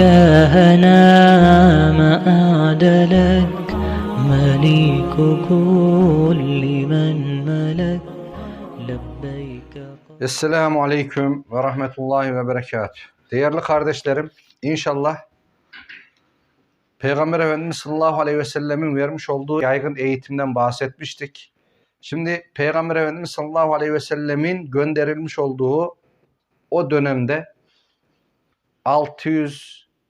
إلهنا ما أعدلك مليك كل من ملك لبيك Esselamu Aleyküm ve Rahmetullahi ve Berekatuhu. Değerli kardeşlerim, inşallah Peygamber Efendimiz sallallahu aleyhi ve sellemin vermiş olduğu yaygın eğitimden bahsetmiştik. Şimdi Peygamber Efendimiz sallallahu aleyhi ve sellemin gönderilmiş olduğu o dönemde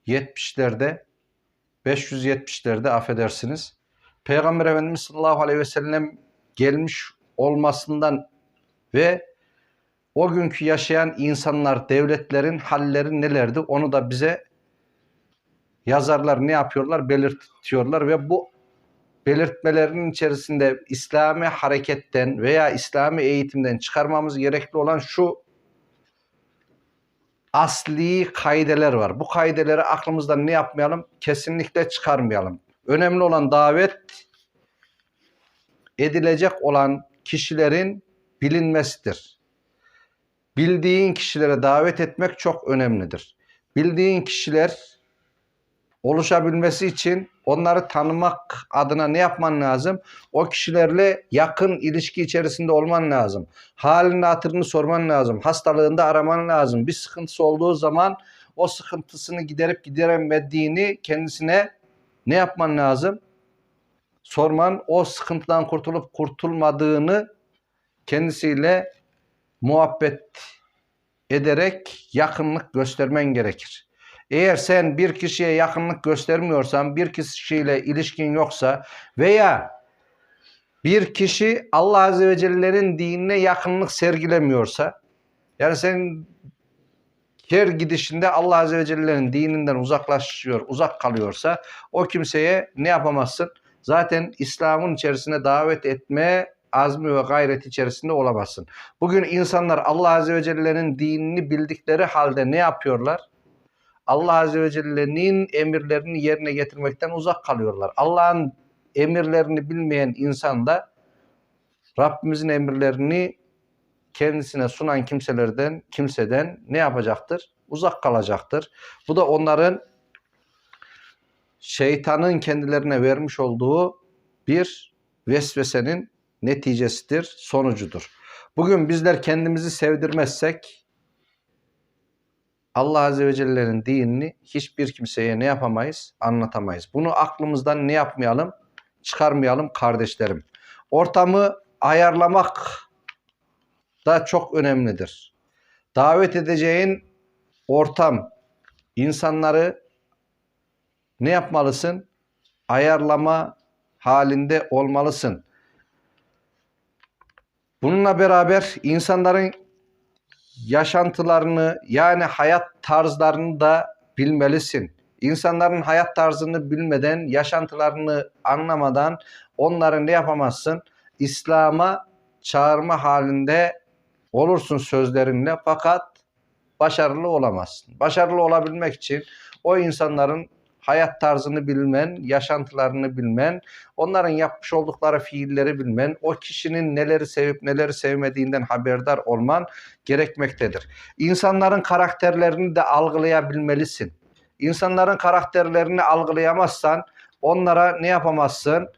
670'lerde 570'lerde affedersiniz. Peygamber Efendimiz sallallahu aleyhi ve sellem gelmiş olmasından ve o günkü yaşayan insanlar, devletlerin halleri nelerdi onu da bize yazarlar ne yapıyorlar? Belirtiyorlar ve bu belirtmelerinin içerisinde İslami hareketten veya İslami eğitimden çıkarmamız gerekli olan şu asli kaideler var. Bu kaideleri aklımızdan ne yapmayalım? Kesinlikle çıkarmayalım. Önemli olan davet edilecek olan kişilerin bilinmesidir. Bildiğin kişilere davet etmek çok önemlidir. Bildiğin kişiler oluşabilmesi için onları tanımak adına ne yapman lazım? O kişilerle yakın ilişki içerisinde olman lazım. Halini hatırını sorman lazım. Hastalığında araman lazım. Bir sıkıntısı olduğu zaman o sıkıntısını giderip gideremediğini kendisine ne yapman lazım? Sorman, o sıkıntıdan kurtulup kurtulmadığını kendisiyle muhabbet ederek yakınlık göstermen gerekir. Eğer sen bir kişiye yakınlık göstermiyorsan, bir kişiyle ilişkin yoksa veya bir kişi Allah Azze ve Celle'nin dinine yakınlık sergilemiyorsa, yani sen her gidişinde Allah Azze ve Celle'nin dininden uzaklaşıyor, uzak kalıyorsa o kimseye ne yapamazsın? Zaten İslam'ın içerisine davet etme azmi ve gayret içerisinde olamazsın. Bugün insanlar Allah Azze ve Celle'nin dinini bildikleri halde ne yapıyorlar? Allah Azze ve Celle'nin emirlerini yerine getirmekten uzak kalıyorlar. Allah'ın emirlerini bilmeyen insan da Rabbimizin emirlerini kendisine sunan kimselerden, kimseden ne yapacaktır? Uzak kalacaktır. Bu da onların şeytanın kendilerine vermiş olduğu bir vesvesenin neticesidir, sonucudur. Bugün bizler kendimizi sevdirmezsek Allah Azze ve Celle'nin dinini hiçbir kimseye ne yapamayız? Anlatamayız. Bunu aklımızdan ne yapmayalım? Çıkarmayalım kardeşlerim. Ortamı ayarlamak da çok önemlidir. Davet edeceğin ortam, insanları ne yapmalısın? Ayarlama halinde olmalısın. Bununla beraber insanların yaşantılarını yani hayat tarzlarını da bilmelisin. İnsanların hayat tarzını bilmeden, yaşantılarını anlamadan onları ne yapamazsın? İslam'a çağırma halinde olursun sözlerinle fakat başarılı olamazsın. Başarılı olabilmek için o insanların hayat tarzını bilmen, yaşantılarını bilmen, onların yapmış oldukları fiilleri bilmen, o kişinin neleri sevip neleri sevmediğinden haberdar olman gerekmektedir. İnsanların karakterlerini de algılayabilmelisin. İnsanların karakterlerini algılayamazsan onlara ne yapamazsın?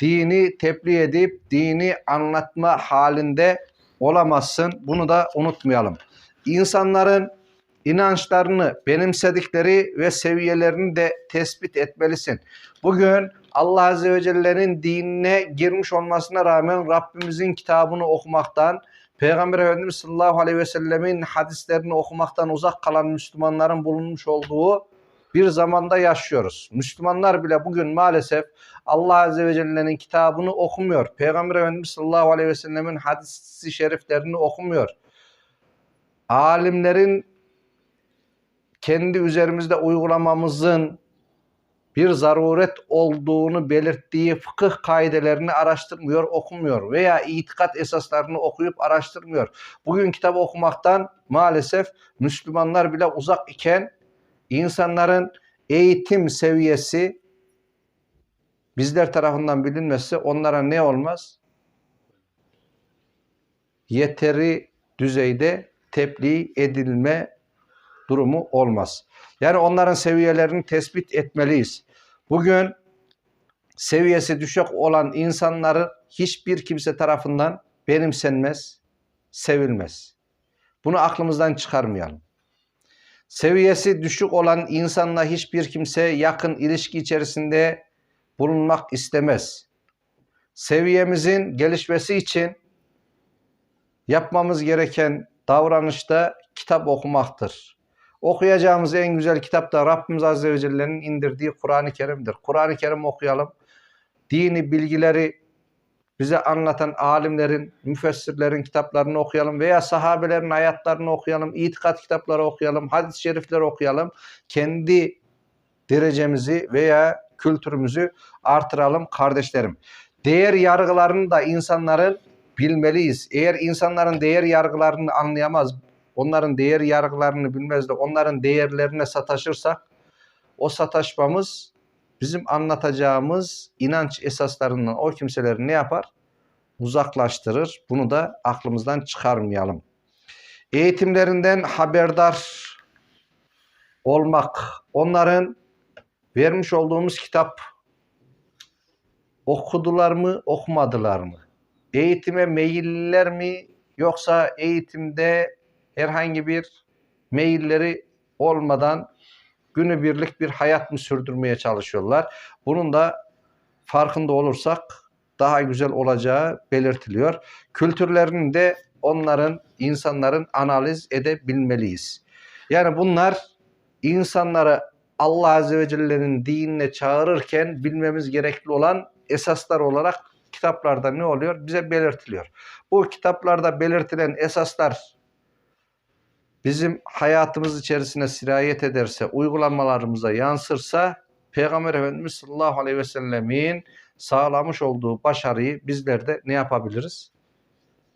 Dini tebliğ edip dini anlatma halinde olamazsın. Bunu da unutmayalım. İnsanların inançlarını benimsedikleri ve seviyelerini de tespit etmelisin. Bugün Allah Azze ve Celle'nin dinine girmiş olmasına rağmen Rabbimizin kitabını okumaktan, Peygamber Efendimiz sallallahu aleyhi ve sellemin hadislerini okumaktan uzak kalan Müslümanların bulunmuş olduğu bir zamanda yaşıyoruz. Müslümanlar bile bugün maalesef Allah Azze ve Celle'nin kitabını okumuyor. Peygamber Efendimiz sallallahu aleyhi ve sellemin hadisi şeriflerini okumuyor. Alimlerin kendi üzerimizde uygulamamızın bir zaruret olduğunu belirttiği fıkıh kaidelerini araştırmıyor, okumuyor veya itikat esaslarını okuyup araştırmıyor. Bugün kitap okumaktan maalesef Müslümanlar bile uzak iken insanların eğitim seviyesi bizler tarafından bilinmezse onlara ne olmaz? Yeteri düzeyde tebliğ edilme durumu olmaz. Yani onların seviyelerini tespit etmeliyiz. Bugün seviyesi düşük olan insanları hiçbir kimse tarafından benimsenmez, sevilmez. Bunu aklımızdan çıkarmayalım. Seviyesi düşük olan insanla hiçbir kimse yakın ilişki içerisinde bulunmak istemez. Seviyemizin gelişmesi için yapmamız gereken davranışta kitap okumaktır. Okuyacağımız en güzel kitap da Rabbimiz Azze ve Celle'nin indirdiği Kur'an-ı Kerim'dir. Kur'an-ı Kerim okuyalım. Dini bilgileri bize anlatan alimlerin, müfessirlerin kitaplarını okuyalım veya sahabelerin hayatlarını okuyalım, itikat kitapları okuyalım, hadis-i şerifleri okuyalım. Kendi derecemizi veya kültürümüzü artıralım kardeşlerim. Değer yargılarını da insanların bilmeliyiz. Eğer insanların değer yargılarını anlayamaz, onların değer yargılarını bilmez de onların değerlerine sataşırsak o sataşmamız bizim anlatacağımız inanç esaslarından o kimseleri ne yapar? Uzaklaştırır. Bunu da aklımızdan çıkarmayalım. Eğitimlerinden haberdar olmak, onların vermiş olduğumuz kitap okudular mı, okumadılar mı? Eğitime meyilliler mi yoksa eğitimde herhangi bir meyilleri olmadan günübirlik bir hayat mı sürdürmeye çalışıyorlar? Bunun da farkında olursak daha güzel olacağı belirtiliyor. Kültürlerini de onların, insanların analiz edebilmeliyiz. Yani bunlar insanları Allah Azze ve Celle'nin dinine çağırırken bilmemiz gerekli olan esaslar olarak kitaplarda ne oluyor? Bize belirtiliyor. Bu kitaplarda belirtilen esaslar bizim hayatımız içerisine sirayet ederse, uygulamalarımıza yansırsa Peygamber Efendimiz sallallahu aleyhi ve sellemin sağlamış olduğu başarıyı bizler de ne yapabiliriz?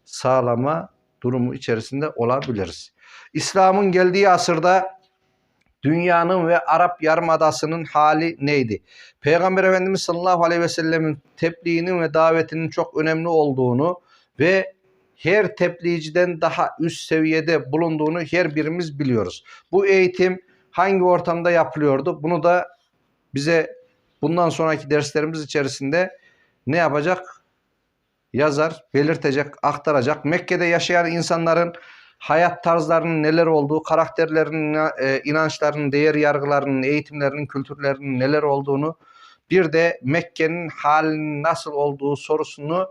Sağlama durumu içerisinde olabiliriz. İslam'ın geldiği asırda dünyanın ve Arap Yarımadası'nın hali neydi? Peygamber Efendimiz sallallahu aleyhi ve sellemin tebliğinin ve davetinin çok önemli olduğunu ve her tebliğciden daha üst seviyede bulunduğunu her birimiz biliyoruz. Bu eğitim hangi ortamda yapılıyordu? Bunu da bize bundan sonraki derslerimiz içerisinde ne yapacak? Yazar, belirtecek, aktaracak. Mekke'de yaşayan insanların hayat tarzlarının neler olduğu, karakterlerinin, e, inançlarının, değer yargılarının, eğitimlerinin, kültürlerinin neler olduğunu, bir de Mekke'nin halinin nasıl olduğu sorusunu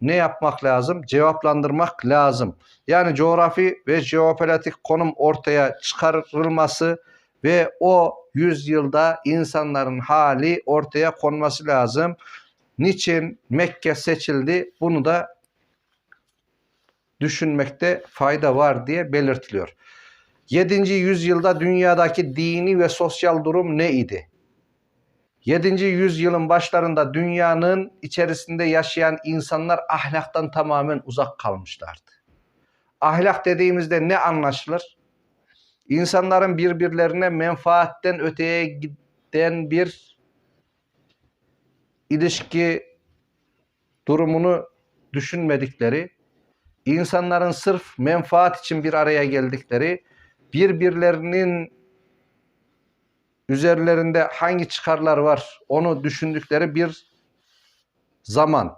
ne yapmak lazım? Cevaplandırmak lazım. Yani coğrafi ve jeopolitik konum ortaya çıkarılması ve o yüzyılda insanların hali ortaya konması lazım. Niçin Mekke seçildi? Bunu da düşünmekte fayda var diye belirtiliyor. 7. yüzyılda dünyadaki dini ve sosyal durum ne idi? 7. yüzyılın başlarında dünyanın içerisinde yaşayan insanlar ahlaktan tamamen uzak kalmışlardı. Ahlak dediğimizde ne anlaşılır? İnsanların birbirlerine menfaatten öteye giden bir ilişki durumunu düşünmedikleri, insanların sırf menfaat için bir araya geldikleri, birbirlerinin üzerlerinde hangi çıkarlar var onu düşündükleri bir zaman.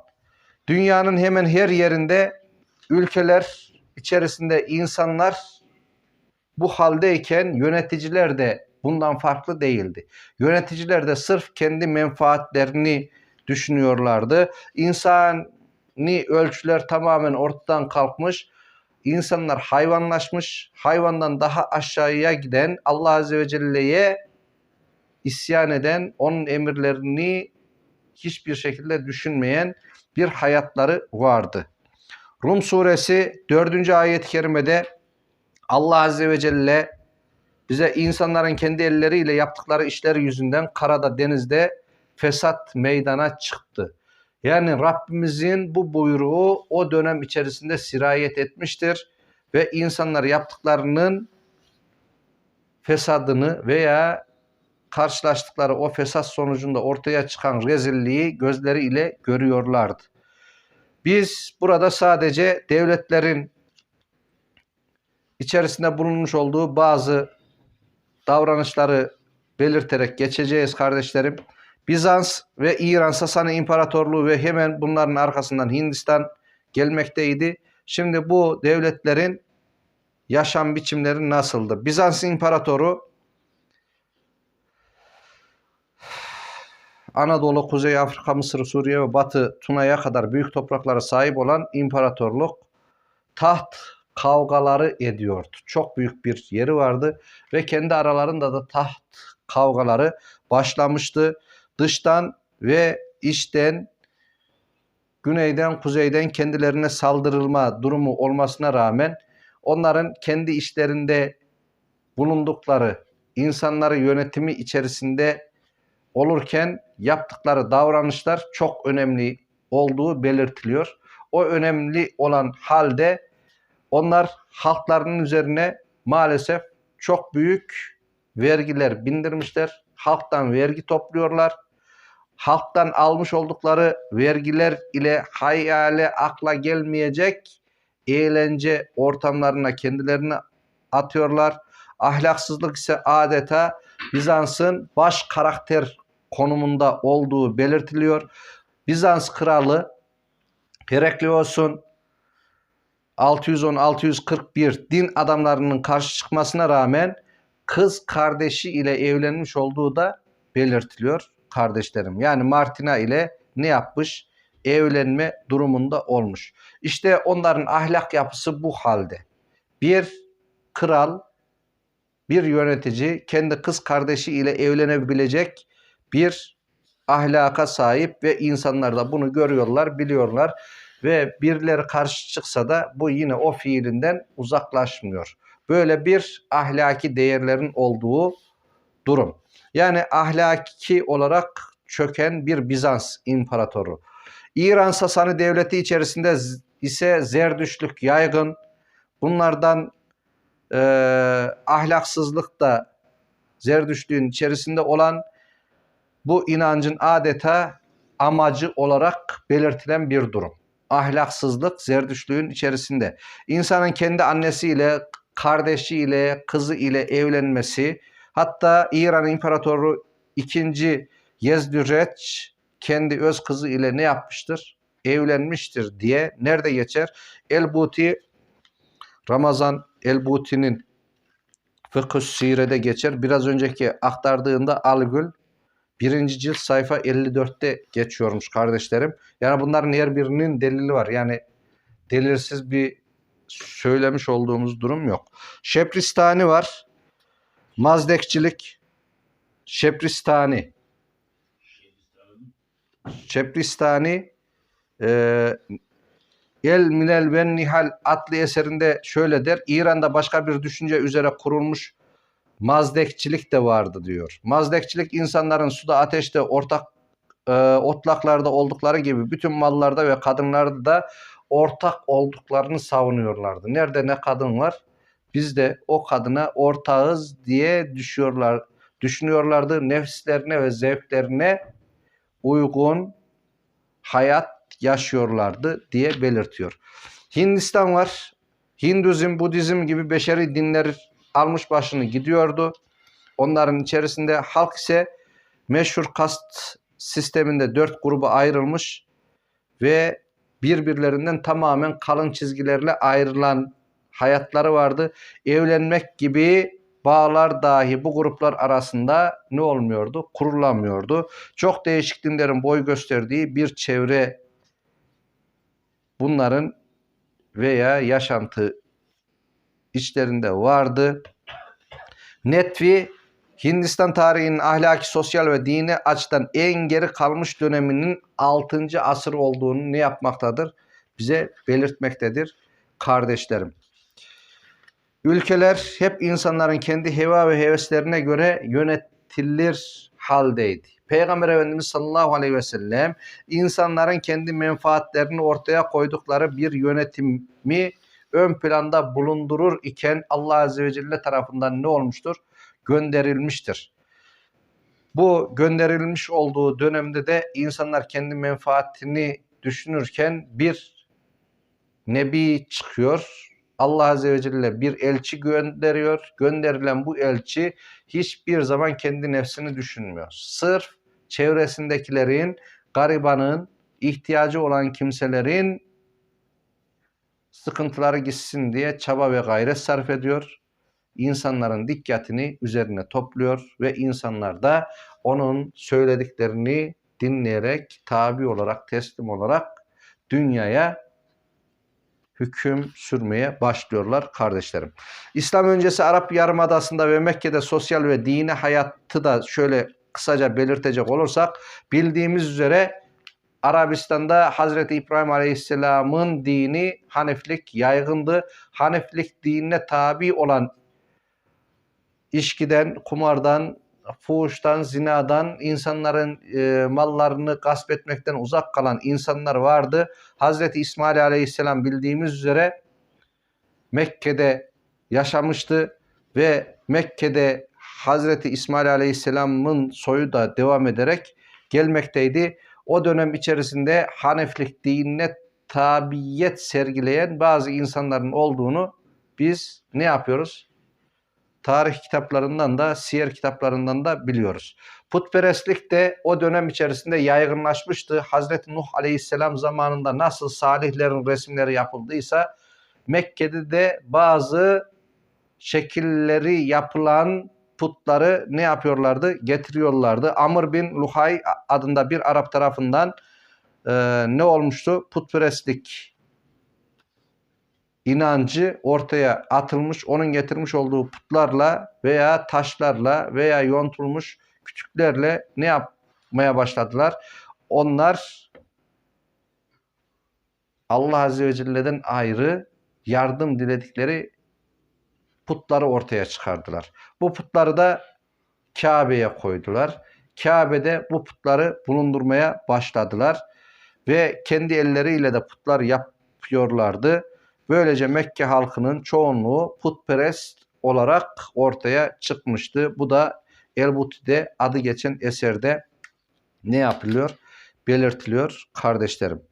Dünyanın hemen her yerinde ülkeler içerisinde insanlar bu haldeyken yöneticiler de bundan farklı değildi. Yöneticiler de sırf kendi menfaatlerini düşünüyorlardı. İnsani ölçüler tamamen ortadan kalkmış. İnsanlar hayvanlaşmış. Hayvandan daha aşağıya giden Allah Azze ve Celle'ye isyan eden, onun emirlerini hiçbir şekilde düşünmeyen bir hayatları vardı. Rum suresi 4. ayet-i kerimede Allah Azze ve Celle bize insanların kendi elleriyle yaptıkları işler yüzünden karada, denizde fesat meydana çıktı. Yani Rabbimizin bu buyruğu o dönem içerisinde sirayet etmiştir ve insanlar yaptıklarının fesadını veya karşılaştıkları o fesat sonucunda ortaya çıkan rezilliği gözleriyle görüyorlardı. Biz burada sadece devletlerin içerisinde bulunmuş olduğu bazı davranışları belirterek geçeceğiz kardeşlerim. Bizans ve İran Sasani İmparatorluğu ve hemen bunların arkasından Hindistan gelmekteydi. Şimdi bu devletlerin yaşam biçimleri nasıldı? Bizans İmparatoru Anadolu, Kuzey Afrika, Mısır, Suriye ve Batı Tuna'ya kadar büyük topraklara sahip olan imparatorluk taht kavgaları ediyordu. Çok büyük bir yeri vardı ve kendi aralarında da taht kavgaları başlamıştı. Dıştan ve içten güneyden kuzeyden kendilerine saldırılma durumu olmasına rağmen onların kendi işlerinde bulundukları insanları yönetimi içerisinde olurken yaptıkları davranışlar çok önemli olduğu belirtiliyor. O önemli olan halde onlar halklarının üzerine maalesef çok büyük vergiler bindirmişler. Halktan vergi topluyorlar. Halktan almış oldukları vergiler ile hayale akla gelmeyecek eğlence ortamlarına kendilerini atıyorlar. Ahlaksızlık ise adeta Bizans'ın baş karakter konumunda olduğu belirtiliyor. Bizans kralı Heraklios'un 610-641 din adamlarının karşı çıkmasına rağmen kız kardeşi ile evlenmiş olduğu da belirtiliyor kardeşlerim. Yani Martina ile ne yapmış? Evlenme durumunda olmuş. İşte onların ahlak yapısı bu halde. Bir kral, bir yönetici kendi kız kardeşi ile evlenebilecek bir ahlaka sahip ve insanlar da bunu görüyorlar, biliyorlar ve birileri karşı çıksa da bu yine o fiilinden uzaklaşmıyor. Böyle bir ahlaki değerlerin olduğu durum. Yani ahlaki olarak çöken bir Bizans imparatoru. İran Sasani devleti içerisinde ise zerdüşlük yaygın. Bunlardan e, ahlaksızlık da zerdüşlüğün içerisinde olan bu inancın adeta amacı olarak belirtilen bir durum. Ahlaksızlık zerdüşlüğün içerisinde. İnsanın kendi annesiyle, kardeşiyle, kızı ile evlenmesi, hatta İran İmparatoru 2. Yezdüreç kendi öz kızı ile ne yapmıştır? Evlenmiştir diye nerede geçer? Elbuti Ramazan Elbuti'nin Fıkıh Sire'de geçer. Biraz önceki aktardığında Algül birinci cilt sayfa 54'te geçiyormuş kardeşlerim. Yani bunların her birinin delili var. Yani delilsiz bir söylemiş olduğumuz durum yok. Şepristani var. Mazdekçilik. Şepristani. Şepristani e, El Minel ve Nihal adlı eserinde şöyle der. İran'da başka bir düşünce üzere kurulmuş mazdekçilik de vardı diyor. Mazdekçilik insanların suda, ateşte, ortak e, otlaklarda oldukları gibi bütün mallarda ve kadınlarda da ortak olduklarını savunuyorlardı. Nerede ne kadın var? Biz de o kadına ortağız diye düşüyorlar, düşünüyorlardı. Nefislerine ve zevklerine uygun hayat yaşıyorlardı diye belirtiyor. Hindistan var. Hinduzm, Budizm gibi beşeri dinler almış başını gidiyordu. Onların içerisinde halk ise meşhur kast sisteminde dört gruba ayrılmış ve birbirlerinden tamamen kalın çizgilerle ayrılan hayatları vardı. Evlenmek gibi bağlar dahi bu gruplar arasında ne olmuyordu? Kurulamıyordu. Çok değişik dinlerin boy gösterdiği bir çevre bunların veya yaşantı içlerinde vardı. Netvi Hindistan tarihinin ahlaki, sosyal ve dini açıdan en geri kalmış döneminin 6. asır olduğunu ne yapmaktadır? Bize belirtmektedir kardeşlerim. Ülkeler hep insanların kendi heva ve heveslerine göre yönetilir haldeydi. Peygamber Efendimiz sallallahu aleyhi ve sellem insanların kendi menfaatlerini ortaya koydukları bir yönetimi ön planda bulundurur iken Allah Azze ve Celle tarafından ne olmuştur? Gönderilmiştir. Bu gönderilmiş olduğu dönemde de insanlar kendi menfaatini düşünürken bir nebi çıkıyor. Allah Azze ve Celle bir elçi gönderiyor. Gönderilen bu elçi hiçbir zaman kendi nefsini düşünmüyor. Sırf çevresindekilerin, garibanın, ihtiyacı olan kimselerin sıkıntıları gitsin diye çaba ve gayret sarf ediyor. İnsanların dikkatini üzerine topluyor ve insanlar da onun söylediklerini dinleyerek, tabi olarak, teslim olarak dünyaya hüküm sürmeye başlıyorlar kardeşlerim. İslam öncesi Arap Yarımadası'nda ve Mekke'de sosyal ve dini hayatı da şöyle kısaca belirtecek olursak bildiğimiz üzere Arabistan'da Hazreti İbrahim Aleyhisselam'ın dini Haneflik yaygındı. Haneflik dinine tabi olan içkiden, kumardan, fuhuştan, zinadan, insanların e, mallarını gasp etmekten uzak kalan insanlar vardı. Hazreti İsmail Aleyhisselam bildiğimiz üzere Mekke'de yaşamıştı ve Mekke'de Hazreti İsmail Aleyhisselam'ın soyu da devam ederek gelmekteydi. O dönem içerisinde Haneflik dinine tabiyet sergileyen bazı insanların olduğunu biz ne yapıyoruz? Tarih kitaplarından da, siyer kitaplarından da biliyoruz. Putperestlik de o dönem içerisinde yaygınlaşmıştı. Hazreti Nuh Aleyhisselam zamanında nasıl salihlerin resimleri yapıldıysa Mekke'de de bazı şekilleri yapılan putları ne yapıyorlardı? Getiriyorlardı. Amr bin Luhay adında bir Arap tarafından e, ne olmuştu? Putperestlik inancı ortaya atılmış, onun getirmiş olduğu putlarla veya taşlarla veya yontulmuş küçüklerle ne yapmaya başladılar? Onlar Allah Azze ve Celle'den ayrı yardım diledikleri putları ortaya çıkardılar. Bu putları da Kabe'ye koydular. Kabe'de bu putları bulundurmaya başladılar ve kendi elleriyle de putlar yapıyorlardı. Böylece Mekke halkının çoğunluğu putperest olarak ortaya çıkmıştı. Bu da Elbuti'de adı geçen eserde ne yapılıyor? Belirtiliyor kardeşlerim.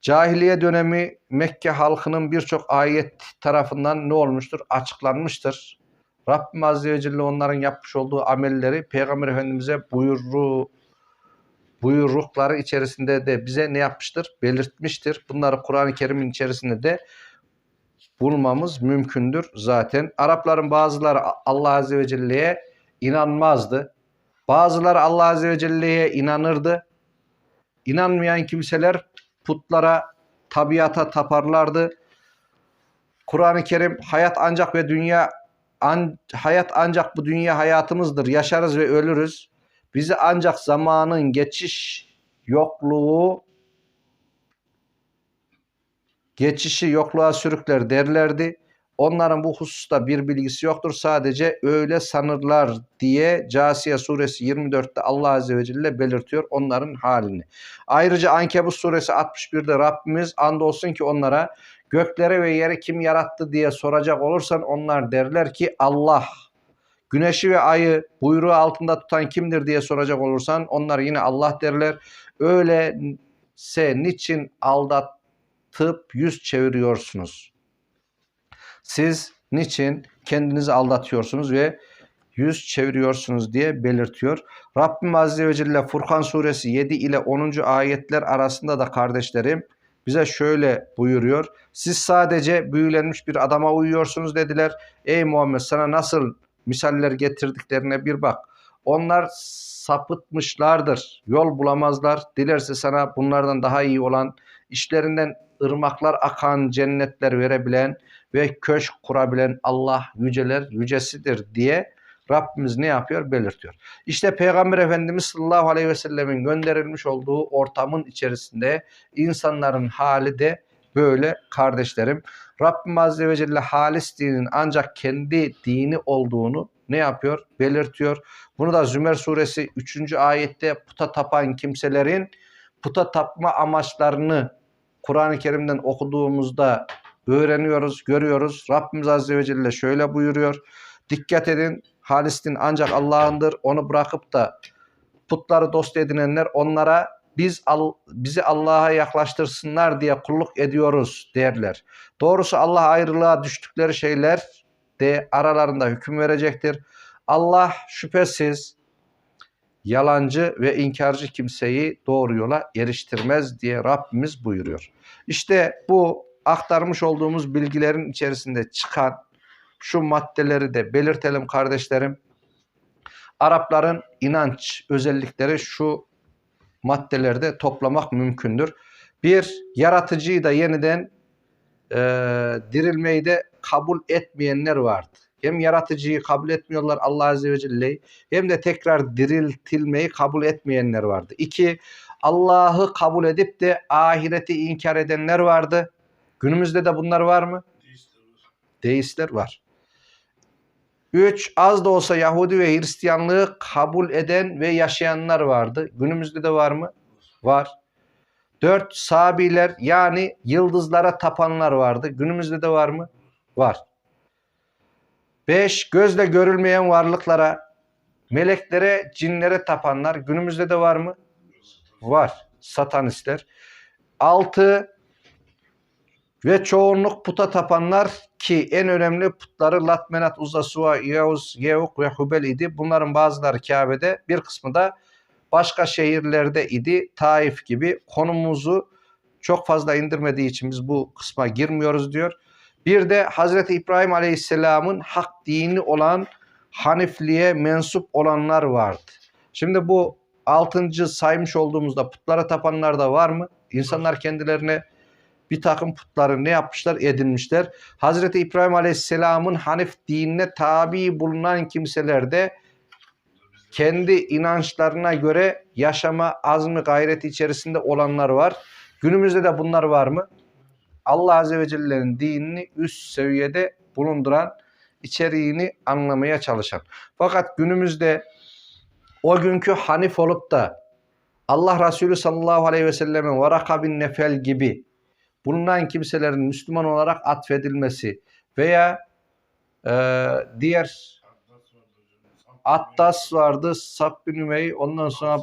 Cahiliye dönemi Mekke halkının birçok ayet tarafından ne olmuştur? Açıklanmıştır. Rabbim Azze ve Celle onların yapmış olduğu amelleri Peygamber Efendimiz'e buyurru, buyurukları içerisinde de bize ne yapmıştır? Belirtmiştir. Bunları Kur'an-ı Kerim'in içerisinde de bulmamız mümkündür zaten. Arapların bazıları Allah Azze ve Celle'ye inanmazdı. Bazıları Allah Azze ve Celle'ye inanırdı. İnanmayan kimseler putlara, tabiata taparlardı. Kur'an-ı Kerim hayat ancak ve dünya an, hayat ancak bu dünya hayatımızdır. Yaşarız ve ölürüz. Bizi ancak zamanın geçiş yokluğu geçişi yokluğa sürükler derlerdi. Onların bu hususta bir bilgisi yoktur. Sadece öyle sanırlar diye Casiye suresi 24'te Allah Azze ve Celle belirtiyor onların halini. Ayrıca Ankebut suresi 61'de Rabbimiz andolsun ki onlara gökleri ve yeri kim yarattı diye soracak olursan onlar derler ki Allah. Güneşi ve ayı buyruğu altında tutan kimdir diye soracak olursan onlar yine Allah derler. Öyleyse niçin aldatıp yüz çeviriyorsunuz? Siz niçin kendinizi aldatıyorsunuz ve yüz çeviriyorsunuz diye belirtiyor. Rabbim Azze ve Celle Furkan suresi 7 ile 10. ayetler arasında da kardeşlerim bize şöyle buyuruyor. Siz sadece büyülenmiş bir adama uyuyorsunuz dediler. Ey Muhammed sana nasıl misaller getirdiklerine bir bak. Onlar sapıtmışlardır. Yol bulamazlar. Dilerse sana bunlardan daha iyi olan, işlerinden ırmaklar akan cennetler verebilen ve köşk kurabilen Allah yüceler yücesidir diye Rabbimiz ne yapıyor? Belirtiyor. İşte Peygamber Efendimiz sallallahu aleyhi ve sellemin gönderilmiş olduğu ortamın içerisinde insanların hali de böyle kardeşlerim. Rabbim Azze ve Celle halis dinin ancak kendi dini olduğunu ne yapıyor? Belirtiyor. Bunu da Zümer suresi 3. ayette puta tapan kimselerin puta tapma amaçlarını Kur'an-ı Kerim'den okuduğumuzda öğreniyoruz, görüyoruz. Rabbimiz Azze ve Celle şöyle buyuruyor. Dikkat edin halis din ancak Allah'ındır. Onu bırakıp da putları dost edinenler onlara biz al, bizi Allah'a yaklaştırsınlar diye kulluk ediyoruz derler. Doğrusu Allah ayrılığa düştükleri şeyler de aralarında hüküm verecektir. Allah şüphesiz yalancı ve inkarcı kimseyi doğru yola eriştirmez diye Rabbimiz buyuruyor. İşte bu aktarmış olduğumuz bilgilerin içerisinde çıkan şu maddeleri de belirtelim kardeşlerim. Arapların inanç özellikleri şu maddelerde toplamak mümkündür. Bir, yaratıcıyı da yeniden e, dirilmeyi de kabul etmeyenler vardı. Hem yaratıcıyı kabul etmiyorlar Allah Azze ve Celle'yi hem de tekrar diriltilmeyi kabul etmeyenler vardı. İki, Allah'ı kabul edip de ahireti inkar edenler vardı. Günümüzde de bunlar var mı? Deistler var. Üç, az da olsa Yahudi ve Hristiyanlığı kabul eden ve yaşayanlar vardı. Günümüzde de var mı? Var. Dört, Sabiler yani yıldızlara tapanlar vardı. Günümüzde de var mı? Var. Beş, gözle görülmeyen varlıklara, meleklere, cinlere tapanlar. Günümüzde de var mı? Var. Satanistler. Altı, ve çoğunluk puta tapanlar ki en önemli putları Lat, Menat, Uzza, Suva, Yavuz, Yevuk ve Hubel idi. Bunların bazıları Kabe'de bir kısmı da başka şehirlerde idi. Taif gibi konumuzu çok fazla indirmediği için biz bu kısma girmiyoruz diyor. Bir de Hazreti İbrahim Aleyhisselam'ın hak dini olan Hanifliğe mensup olanlar vardı. Şimdi bu altıncı saymış olduğumuzda putlara tapanlar da var mı? İnsanlar kendilerine bir takım putları ne yapmışlar? Edinmişler. Hazreti İbrahim Aleyhisselam'ın Hanif dinine tabi bulunan kimseler de kendi inançlarına göre yaşama azmi gayreti içerisinde olanlar var. Günümüzde de bunlar var mı? Allah Azze ve Celle'nin dinini üst seviyede bulunduran, içeriğini anlamaya çalışan. Fakat günümüzde o günkü Hanif olup da Allah Resulü sallallahu aleyhi ve sellemin Varaka bin Nefel gibi bulunan kimselerin Müslüman olarak atfedilmesi veya e, diğer Attas vardı, Sab bin Ümey, ondan sonra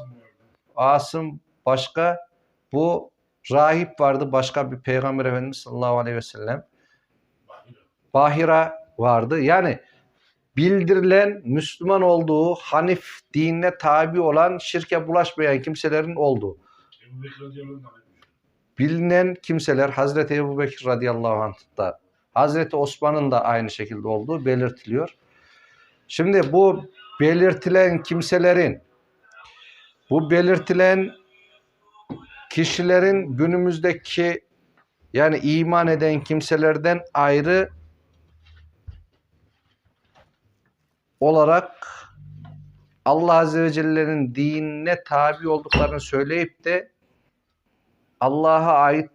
Asım başka bu rahip vardı başka bir peygamber efendimiz sallallahu aleyhi ve sellem. Bahira vardı. Yani bildirilen Müslüman olduğu Hanif dinine tabi olan şirke bulaşmayan kimselerin olduğu. Bilinen kimseler Hazreti Ebu Bekir radıyallahu anh'ta Hazreti Osman'ın da aynı şekilde olduğu belirtiliyor. Şimdi bu belirtilen kimselerin bu belirtilen kişilerin günümüzdeki yani iman eden kimselerden ayrı olarak Allah Azze ve Celle'nin dinine tabi olduklarını söyleyip de Allah'a ait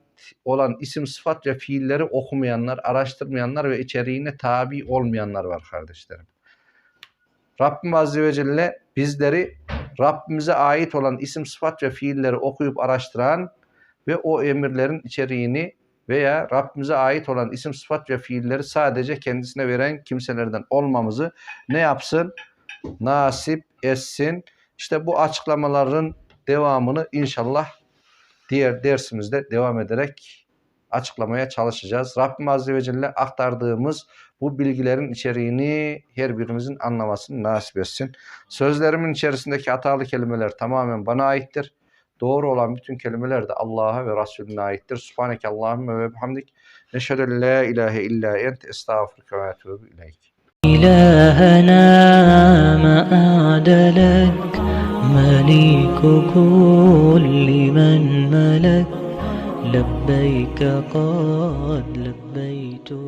olan isim, sıfat ve fiilleri okumayanlar, araştırmayanlar ve içeriğine tabi olmayanlar var kardeşlerim. Rabbim Azze ve Celle bizleri Rabbimize ait olan isim, sıfat ve fiilleri okuyup araştıran ve o emirlerin içeriğini veya Rabbimize ait olan isim, sıfat ve fiilleri sadece kendisine veren kimselerden olmamızı ne yapsın? Nasip etsin. İşte bu açıklamaların devamını inşallah diğer dersimizde devam ederek açıklamaya çalışacağız. Rabbim Azze ve Celle aktardığımız bu bilgilerin içeriğini her birimizin anlamasını nasip etsin. Sözlerimin içerisindeki hatalı kelimeler tamamen bana aittir. Doğru olan bütün kelimeler de Allah'a ve Resulüne aittir. Subhaneke Allahümme ve bihamdik. Neşhedü la ilahe illa ent estağfurke ve etûbü ileyk. إلهنا ما أعدلك مليك كل من ملك لبيك قد لبيت